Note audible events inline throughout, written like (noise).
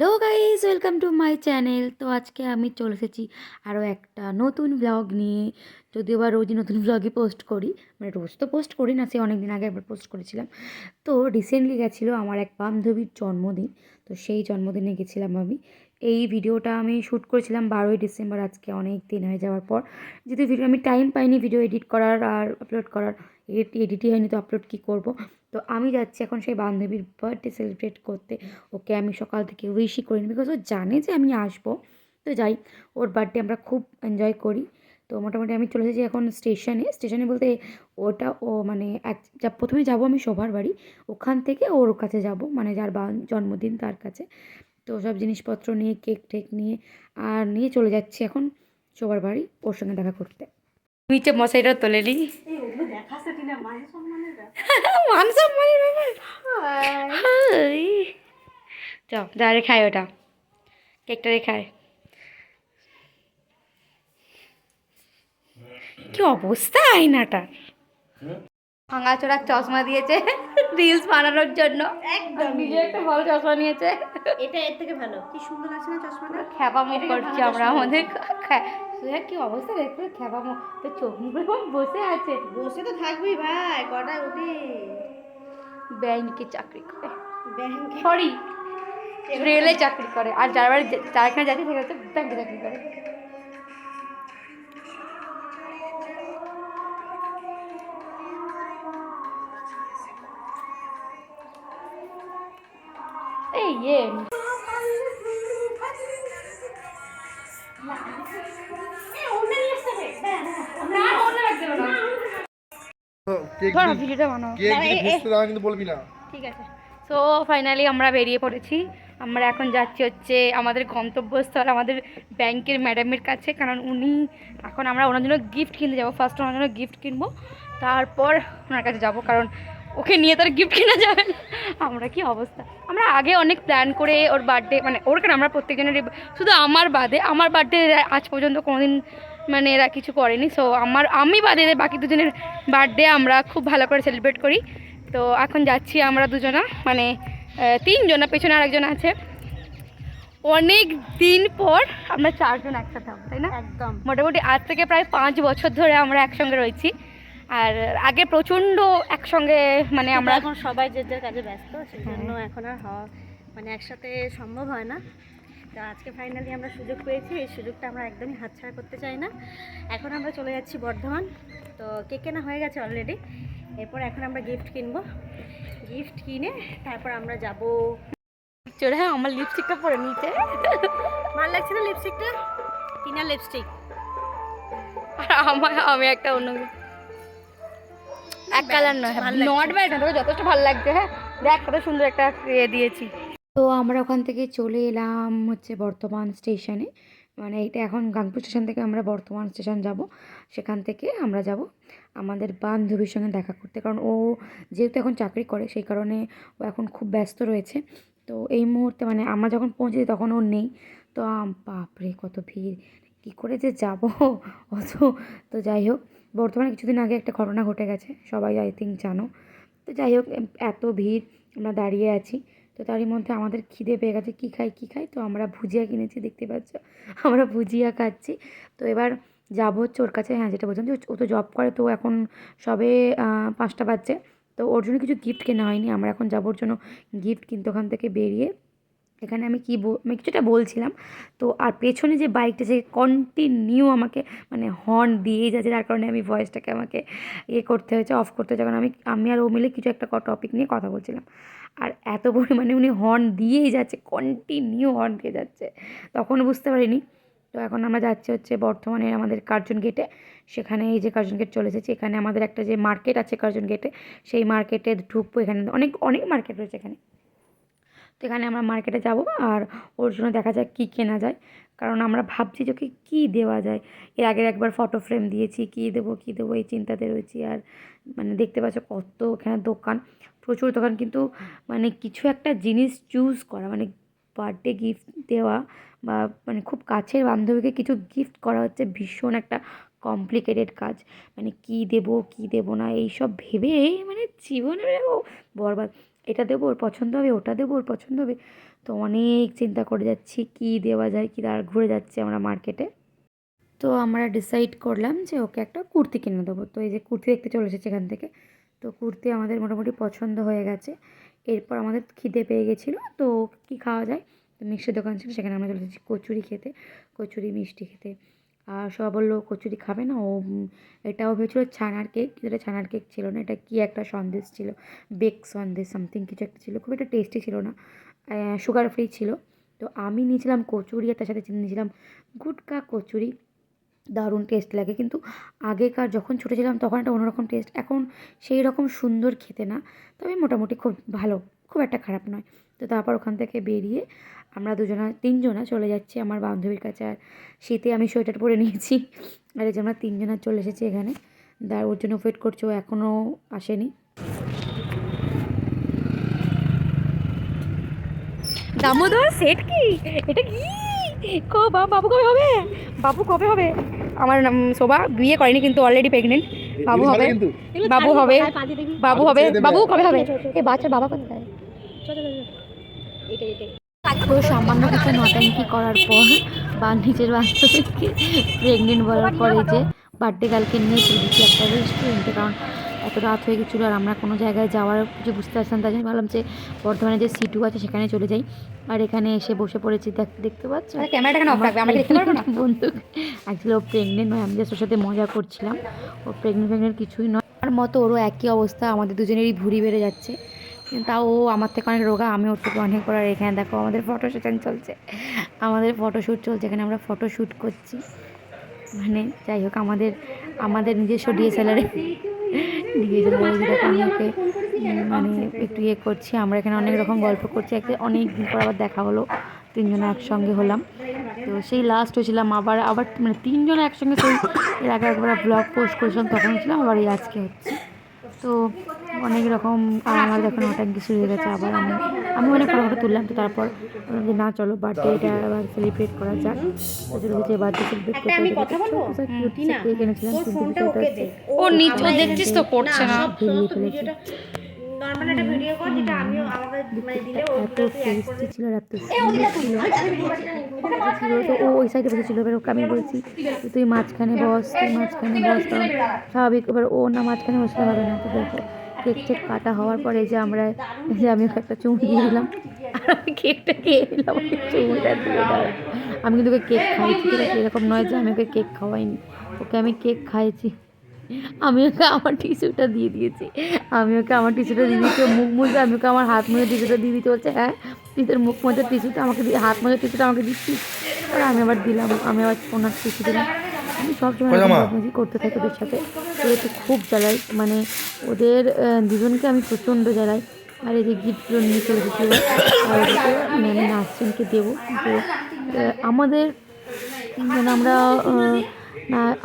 Hello guys welcome to my channel. তো আজকে আমি চলে এসেছি আরও একটা নতুন ব্লগ নিয়ে। যদিও বা রোজই নতুন ব্লগই পোস্ট করি মানে রোজ তো পোস্ট করি না, সে অনেক দিন আগে একবার পোস্ট করেছিলাম। তো রিসেন্টলি গেছিল আমার এক বান্ধবীর জন্মদিন, তো সেই জন্মদিনে গেছিলাম আমি। এই ভিডিওটা আমি শ্যুট করেছিলাম বারোই ডিসেম্বর, আজকে অনেক দিন হয়ে যাওয়ার পর। যদি ভিডিও আমি টাইম পাইনি ভিডিও এডিট করার আর আপলোড করার এডিট এডিটই হয়নি তো আপলোড কী করব। তো আমি যাচ্ছি এখন সেই বান্ধবীর বার্থডে সেলিব্রেট করতে। ওকে আমি সকাল থেকে উইশই করিনি বিকজ ও জানে যে আমি আসব। তো যাই, ওর বার্থডে আমরা খুব এনজয় করি। তো মোটামুটি আমি চলে এসেছি এখন স্টেশনে স্টেশনে বলতে ওটা ও মানে এক, যা প্রথমে যাব আমি শোভার বাড়ি। ওখান থেকে ওর কাছে যাব মানে যার বা, জন্মদিন তার কাছে। তো সব জিনিসপত্র নিয়ে কেক টেক নিয়ে আর নিয়ে চলে যাচ্ছি এখন সবার বাড়ি ওর সঙ্গে দেখা করতে। নিচে মশাইটা তোলে নি। মান সম্মানের ব্যাপার। (laughs) যাও যা রে খায় ওটা। কেকটা রে খায়। কি অবস্থা আয়নাটার? ভাঙাচোরা চশমা দিয়েছে রিলস বানানোর জন্য। একদম নিজে একটা ভালো চশমা নিয়েছে। এটা এর থেকে ভালো। কি সুন্দর আছে না চশমাটা? খ্যাপা মুখ করছি আমরা আমাদের। সোজা কি অবস্থা দেখতে খ্যাপা মুখ। তো চোখ মুখে বসে আছে। বসে তো থাকবি ভাই কটায় উঠি ব্যাংকে চাকরি করে। ব্যাংকে? সরি রেলে চাকরি করে। আর যার যার এখানে যাচ্ছে হচ্ছে ব্যাংকে চাকরি করে। না ঠিক আছে সো ফাইনালি আমরা বেরিয়ে পড়েছি। আমরা এখন যাচ্ছি হচ্ছে আমাদের গন্তব্যস্থল আমাদের ব্যাংকের ম্যাডামের কাছে কারণ উনি এখন আমরা ওনার জন্য গিফট কিনতে যাব। ফার্স্ট ওনার জন্য গিফট কিনবো তারপর ওনার কাছে যাব কারণ ওকে নিয়ে তার গিফট কেনা যাবে না। আমরা কি অবস্থা? আমরা আগে অনেক প্ল্যান করে ওর বার্থডে মানে ওর কেন আমরা প্রত্যেকজনের শুধু আমার বাদে আমার বার্থডে আজ পর্যন্ত কোনোদিন মানে এরা কিছু করেনি। সো আমার আমি বাদে এদের বাকি দুজনের বার্থডে আমরা খুব ভালো করে সেলিব্রেট করি। তো এখন যাচ্ছি আমরা দুজনা মানে তিনজনা পেছনে আরেকজন আছে। অনেক দিন পর আমরা চারজন একসাথে হব তাই না? একদম। মোটামুটি আজ থেকে প্রায় পাঁচ বছর ধরে আমরা একসঙ্গে রয়েছি। আর আগে প্রচণ্ড একসঙ্গে মানে আমরা এখন সবাই যে যার কাজে ব্যস্ত সেই জন্য এখন আর হওয়া মানে একসাথে সম্ভব হয় না। তো আজকে ফাইনালি আমরা সুযোগ পেয়েছি এই সুযোগটা আমরা একদমই হাতছাড়া করতে চাই না। এখন আমরা চলে যাচ্ছি বর্ধমান। তো কেক কেনা হয়ে গেছে অলরেডি এরপর এখন আমরা গিফট কিনবো। গিফট কিনে তারপর আমরা যাব। চলে হ্যাঁ আমার লিপস্টিকটা পরে নিচে। ভালো লাগছে না লিপস্টিকটা টিনা লিপস্টিক আর আমার আমি একটা অন্য এক কালার নয় নট ব্যাড না তোকে যথেষ্ট ভালো লাগছে হ্যাঁ। দেখ কত সুন্দর একটা ইয়ে দিয়েছি। তো আমরা ওখান থেকে চলে এলাম হচ্ছে বর্তমান স্টেশনে। মানে এটা এখন গাংপুর স্টেশন থেকে আমরা বর্তমান স্টেশন যাব। সেখান থেকে আমরা যাব আমাদের বান্ধবীর সঙ্গে দেখা করতে। কারণ ও যেহেতু এখন চাকরি করে সেই কারণে ও এখন খুব ব্যস্ত রয়েছে। তো এই মুহূর্তে মানে আমরা যখন পৌঁছেছি তখন ও নেই। তো আম, বাপরে কত ভিড়। কী করে যে যাব? অত (laughs) তো যাই হোক। বর্তমানে কিছুদিন আগে একটা ঘটনা ঘটে গেছে, সবাই আই থিঙ্ক জানো। তো যাই হোক এত ভিড়, আমরা দাঁড়িয়ে আছি, তো তারই মধ্যে আমাদের খিদে পেয়ে গেছে, কী খাই কী খাই? তো আমরা ভুজিয়া কিনেছি, দেখতে পাচ্ছ? (laughs) আমরা ভুজিয়া খাচ্ছি। তো এবার যাব হচ্ছে ওর কাছে হ্যাঁ যেটা বলছিলাম যে ও তো জব করে, তো এখন সবে পাঁচটা বাজছে। তো ওর জন্য কিছু গিফট কেনা হয়নি, আমরা এখন যাব ওর জন্য গিফট কিনতে ওখান থেকে বেরিয়ে এখানে আমি কী আমি কিছুটা বলছিলাম। তো আর পেছনে যে বাইকটা সে কন্টিনিউ আমাকে মানে হর্ন দিয়েই যাচ্ছে, যার কারণে আমি ভয়েসটাকে আমাকে ইয়ে করতে হয়েছে অফ করতে হয়েছে। কারণ আমি আমি আর ও মিলে কিছু একটা টপিক নিয়ে কথা বলছিলাম। আর এত পরিমাণে উনি হর্ন দিয়েই যাচ্ছে কন্টিনিউ হর্ন দিয়ে যাচ্ছে। তখন বুঝতে পারিনি। তো এখন আমরা যাচ্ছি হচ্ছে বর্তমানে আমাদের কার্জন গেটে সেখানে এই যে কার্জন গেট চলে এসেছি, এখানে আমাদের একটা যে মার্কেট আছে কার্জন গেটে সেই মার্কেটে ঢুকবো এখানে। অনেক অনেক মার্কেট রয়েছে এখানে। তো এখানে আমরা মার্কেটে যাব আর ওর জন্য দেখা যাক কী কেনা যায়। কারণ আমরা ভাবছি যে ওকে কী দেওয়া যায়। এর আগের একবার ফটো ফ্রেম দিয়েছি, কী দেবো কী দেবো এই চিন্তাতে রয়েছি। আর মানে দেখতে পাচ্ছ কত এখানে দোকান, প্রচুর দোকান কিন্তু মানে কিছু একটা জিনিস চুজ করা মানে বার্থডে গিফট দেওয়া বা মানে খুব কাছের বান্ধবীকে কিছু গিফট করা হচ্ছে ভীষণ একটা কমপ্লিকেটেড কাজ। মানে কী দেবো কী দেবো না, এইসব ভেবে মানে জীবনে বরবাদ। এটা দেবো, ওর পছন্দ হবে, ওটা দেবো, ওর পছন্দ হবে। তো অনেক চিন্তা করে যাচ্ছি, কি দেওয়া যায়, কি আর ঘুরে যাচ্ছি আমরা মার্কেটে। তো আমরা ডিসাইড করলাম যে ওকে একটা কুর্তি কিনে দেবো। তো এই যে কুর্তি দেখতে চলে এসেছে এখান থেকে। তো কুর্তি আমাদের মোটামুটি পছন্দ হয়ে গেছে। এরপর আমাদের খিদে পেয়ে গেছিল, তো কি খাওয়া যায়? তো মিষ্টির দোকান ছিল, সেখানে আমরা চলে এসেছি কচুরি খেতে, কচুরি মিষ্টি খেতে। আর সব বলল, কচুরি খাবে না? ও এটাও ভেবেছিলো ছানার কেক এটা ছানার কেক ছিল না। এটা কি একটা সন্দেশ ছিল, বেক সন্দেশ সামথিং কিছু একটা ছিল। খুব একটা টেস্টি ছিল না সুগার ফ্রি ছিল। তো আমি নিয়েছিলাম কচুরি আর তার সাথে নিয়েছিলাম। গুটকা, কচুরি, দারুণ টেস্ট লাগে। কিন্তু আগেকার যখন ছোটো ছিলাম তখন একটা অন্যরকম টেস্ট এখন সেই রকম সুন্দর খেতে না। তবে মোটামুটি খুব ভালো, খুব একটা খারাপ নয়। তো তারপর ওখান থেকে বেরিয়ে আমরা দুজনা তিনজনা চলে যাচ্ছি আমার বান্ধবীর কাছে। আর শীতে আমি সোয়েটার পরে নিয়েছি। আর এই যে আমরা তিনজনা চলে এসেছি এখানে। দার ওর জন্য ওয়েট করছে ও এখনও আসেনি। দামোদর সেট কি? এটা কি? কো বাবু কবে হবে? বাবু কবে হবে? আমার নাম শোভা বিয়ে করেনি কিন্তু অলরেডি প্রেগনেন্ট বাবু হবে। বাবু হবে। বাবু হবে। বাবু কবে হবে? এই বাচ্চার বাবা কোথায়? তো সামান্য কিছু নটাঙ্কি করার পর বা নিজের বান্ধবীকে প্রেগনেন্ট বলার পরে যে বার্থডে গার্লকে নিয়ে চলে গেছি একটা রেস্টুরেন্টে কারণ এত রাত হয়ে গেছিল আর আমরা কোনো জায়গায় যাওয়ার কিছু বুঝতে পারছিলাম তাই জন্য ভাবলাম যে বর্ধমানে যে সিটু আছে সেখানে চলে যাই। আর এখানে এসে বসে পড়েছি দেখ দেখতে পাচ্ছ? ক্যামেরাটা কেন অফ রাখবে? আমরা দেখতে পারব না? বন্ধু অ্যাকচুয়ালি ও প্রেগনেন্ট নয় আমি জাস্ট ওর সাথে মজা করছিলাম। ও প্রেগনেন্ট প্রেগনেন্ট কিছুই নয়। আমার মতো ওরও একই অবস্থা আমাদের দুজনেরই ভুঁড়ি বেড়ে যাচ্ছে। তাও ও আমার থেকে অনেক রোগা আমি ওর থেকে অনেক আর এখানে দেখো আমাদের ফটো সেশন চলছে। আমাদের ফটোশ্যুট চলছে, এখানে আমরা ফটো শ্যুট করছি। মানে যাই হোক, আমাদের আমাদের নিজস্ব ডিএসএলআরে ডিএসএলআরে ওকে মানে একটু ইয়ে করছি। আমরা এখানে অনেক রকম গল্প করছি। একটা অনেক দিন পর আবার দেখা হলো। তিনজনে একসঙ্গে হলাম। তো সেই লাস্ট হয়েছিলাম আবার আবার মানে তিনজনে একসঙ্গে সেই, এর আগে একবার ব্লগ পোস্ট করেছিলাম, তখন ছিলাম আবার এই আজকে হচ্ছে। তো অনেক রকম আমার এখন অনেক কিছু হয়ে গেছে আবার আমি আমি অনেক ফটো ফটো তুললাম তো তারপর যে না চলো বার্থডেটা আবার সেলিব্রেট করা যাক। তো চলো বার্থডে সেলিব্রেট করতে আমি কথা বলব? কেক এনেছিলাম কিন্তু ফোনটা ওকে দে। ও নিচে দেখছিস তো করছে না। নর্মাল একটা ভিডিও কর যেটা আমিও আমাকে মানে দিলে অ্যাড টেস্টি ছিল এত সুন্দর ছিল। ছিল তো ও ওই সাইডে বসেছিল এবার ওকে আমি বলছি তুই মাঝখানে বস তুই মাঝখানে বস স্বাভাবিক এবার ও না মাঝখানে বসলে হবে না। তো দেখো কেক টেক কাটা হওয়ার পরে যে আমরা যে আমি একটা চুমু দিয়ে দিলাম। কেকটা খেয়ে ওকে চুমুটা দিয়ে দাও। আমি কিন্তু ওকে কেক খাইছি ঠিক আছে? এরকম নয় যে আমি ওকে কেক খাওয়াইনি। ওকে আমি কেক খাইছি আমি ওকে আমার টিস্যুটা দিয়ে দিয়েছি। আমি ওকে আমার টিস্যুটা দিয়ে দিয়েছি মুখ মুছবে, আমি ওকে আমার হাত মুছে টিস্যুটা দিয়ে দিতে বলছে হ্যাঁ তুই তোর মুখ মোজার টিস্যুটা আমাকে দিয়ে, হাত মোজার টিস্যুটা আমাকে দিচ্ছিস? আর আমি আবার দিলাম, আমি আবার ওনার টিস্যু দিলাম। আমি সবসময় বদমাইশি করতে থাকি ওদের সাথে। ওদেরকে খুব জ্বালাই মানে ওদের দুজনকে আমি প্রচণ্ড জ্বালাই। আর এই যে গিফটগুলো নিয়ে চলে এসেছিল আর ওদেরকে মানে আমি নার্সিনকে দেবো তো আমাদের মানে আমরা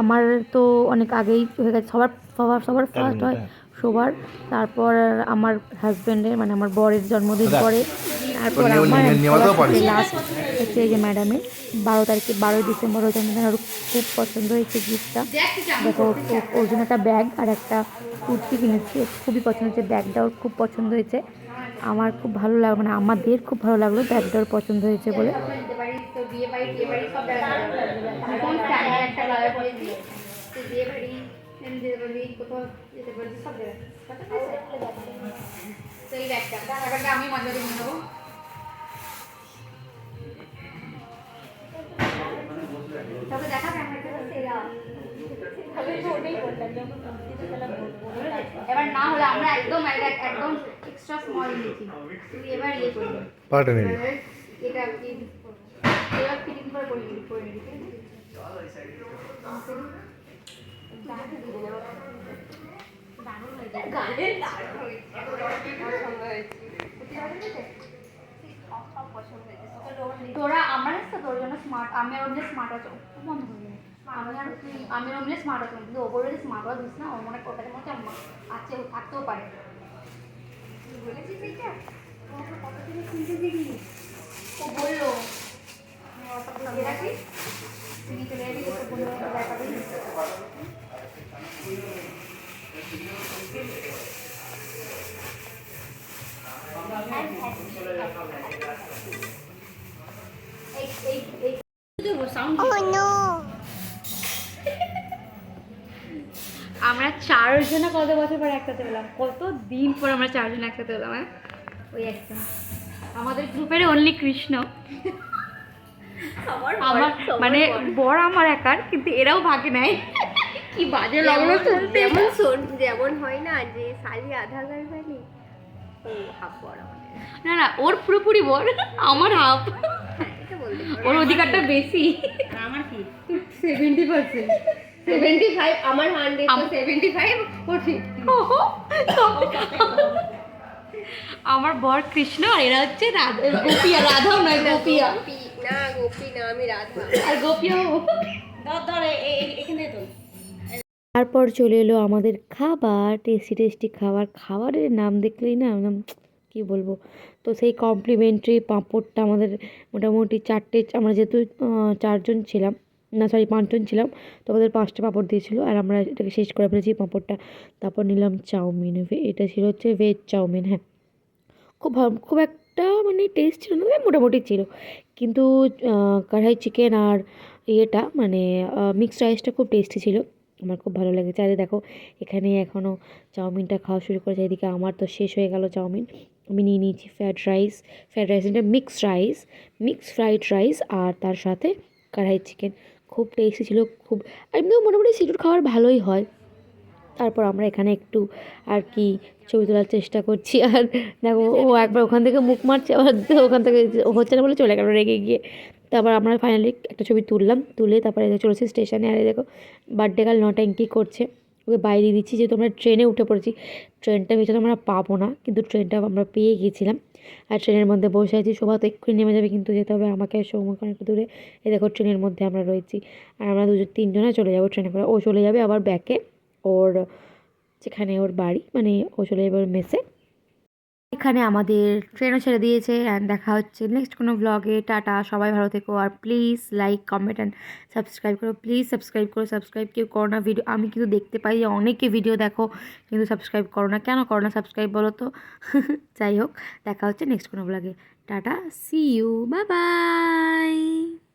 আমার তো অনেক আগেই হয়ে গেছে। সবার সবার সবার ফার্স্ট হয় সবার। তারপর আমার হাজব্যান্ডের মানে আমার বরের জন্মদিন পরে তারপর আমার লাস্ট হচ্ছে এই যে ম্যাডামের বারো তারিখে বারোই ডিসেম্বর ওই ওর খুব পছন্দ হয়েছে গিফটটা দেখো ওর জন্য একটা ব্যাগ আর একটা কুর্তি কিনেছি। খুবই পছন্দ হয়েছে। ব্যাগটা ওর খুব পছন্দ হয়েছে। আমার খুব ভালো লাগল মানে আমাদের খুব ভালো লাগল ব্যাগটা ওর পছন্দ হয়েছে বলে। সব জায়গায় আমি মজা দিয়ে নেব এবার না হলে আমরা একদম এক- একদম এক্সট্রা স্মল নিয়েছি তুই এবার ইয়ে করবি পাল্টে নিবি। এটা কি এবার ফিটিং করে করে নিবি করে নিবি তোরা আমার তোর জন্য স্মার্ট আমি ওমলে স্মার্ট আছে। খুব বন্ধ হয়ে আমি আর স্মার্ট আছো কিন্তু ওপরে যদি স্মার্ট হওয়া দিস না, ওর মনে ওর কাছে মনে আছে থাকতেও পারে। বলেছিস ও আমাকে কত থেকে শুনতে দিবি ও বলল। চারজনে কত বছর পর একসাথে পেলাম কত দিন পর আমরা চারজন একসাথে পেলাম হ্যাঁ? ওই একটা আমাদের গ্রুপের অনলি কৃষ্ণ। আমার মানে বর আমার একার কিন্তু এরাও ভাগে নেয়। কি বাজে লাগল শুনতে যেমন শোন যেমন হয় না যে সালি আধা গাল বালি ও হাফ বড় আমাদের। না না ওর পুরোপুরি বর আমার হাফ ওর অধিকারটা বেশি। আমার কি? সেভেন্টি পার্সেন্ট সেভেন্টি ফাইভ আমার আম- আমার বর কৃষ্ণ আর এরা হচ্ছে গোপিয়া রাধাও নয় গোপিয়া। না গোপী না আমি রাধা। আর গোপিয়াও ধর ধর এ- এ- এখানে তো তারপর চলে এলো আমাদের খাবার টেস্টি টেস্টি খাবার। খাবারের নাম দেখলেই না একদম কী বলব? তো সেই কমপ্লিমেন্টারি পাঁপড়টা আমাদের মোটামুটি চারটে আমরা যেহেতু চারজন ছিলাম না সরি পাঁচজন ছিলাম, তো আমাদের পাঁচটা পাঁপড় দিয়েছিলো, আর আমরা এটাকে শেষ করে ফেলেছি পাঁপড়টা। তারপর নিলাম চাউমিন। এটা ছিল হচ্ছে ভেজ চাউমিন হ্যাঁ। খুব খুব একটা মানে টেস্ট ছিল না মোটামুটি ছিল। কিন্তু কড়াই চিকেন আর ইয়েটা মানে মিক্সড রাইসটা খুব টেস্টি ছিল। আমার খুব ভালো লেগেছে। আরে দেখো, এখানে এখনও চাউমিনটা খাওয়া শুরু করেছে। এদিকে আমার তো শেষ হয়ে গেল চাউমিন। আমি নিয়ে নিয়েছি ফ্রায়েড রাইস ফ্রায়েড রাইস এটা mixed rice mixed fried rice আর তার সাথে কড়াই চিকেন খুব টেস্টি ছিল, খুব এমনিও মোটামুটি সি ফুড খাবার ভালোই হয়। তারপর আমরা এখানে একটু আর কি ছবি তোলার চেষ্টা করছি, আর দেখো ও একবার ওখান থেকে মুখ মারছে, আবার ওখান থেকে হচ্ছে না বলে চলে গেল রেগে গিয়ে। তারপর আমরা ফাইনালি একটা ছবি তুললাম, তুলে তারপরে চলেছি স্টেশনে আর দেখো বার্থডে কাল নটা নটাঙ্কি করছে। ওকে বাইরে দিচ্ছি, যেহেতু আমরা ট্রেনে উঠে পড়েছি। ট্রেনটা ভেতরে আমরা পাবো না, কিন্তু ট্রেনটা আমরা পেয়ে গিয়েছিলাম আর ট্রেনের মধ্যে বসে আছি, শোভা তো এক্ষুনি নেমে যাবে, কিন্তু যেতে হবে আমাকে সৌমুখ অনেকটা দূরে। এ দেখো ট্রেনের মধ্যে আমরা রয়েছি। আর আমরা দুজন তিনজনে চলে যাব ট্রেনে করে। ও চলে যাবে আবার ব্যাকে ওর যেখানে ওর বাড়ি মানে ও চলে যাবে ওর মেসে। এখানে আমাদের ট্রেনও ছেড়ে দিয়েছে অ্যান্ড দেখা হচ্ছে নেক্সট কোনো ব্লগে টাটা, সবাই ভালো থেকো। আর please like comment and subscribe করো। প্লিজ সাবস্ক্রাইব করো। সাবস্ক্রাইব কেউ করো না। ভিডিও আমি কিন্তু দেখতে পাই যে অনেকে ভিডিও দেখো, কিন্তু সাবস্ক্রাইব করো না। কেন করো না সাবস্ক্রাইব বলো তো? (laughs) যাই হোক, দেখা হচ্ছে নেক্সট কোনো ব্লগে tata see you bye bye